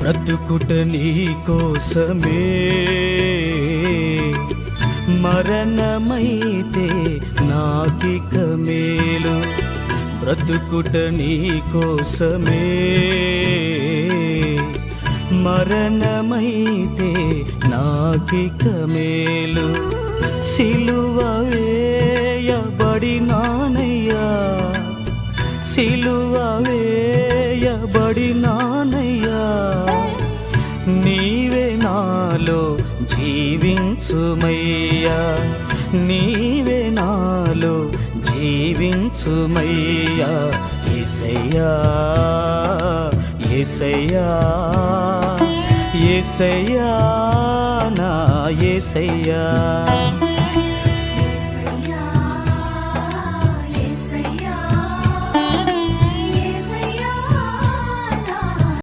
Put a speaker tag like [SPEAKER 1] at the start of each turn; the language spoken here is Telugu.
[SPEAKER 1] బ్రతుకుట నీ కోసమే మరణమైతే నాకిక మేలు. బ్రతుకుట నీ కోసమే మరణమైతే నాకిక మేలు. సిలువ వేయబడినానయ్యా. సిలువ వేయబడినానయ్యా నాలో జీవించుమయ్యా. నీవే నాలో జీవించుమయ్యా. ఏసయ్యా ఏసయ్యా ఏసయ్యా నా ఏసయ్యా.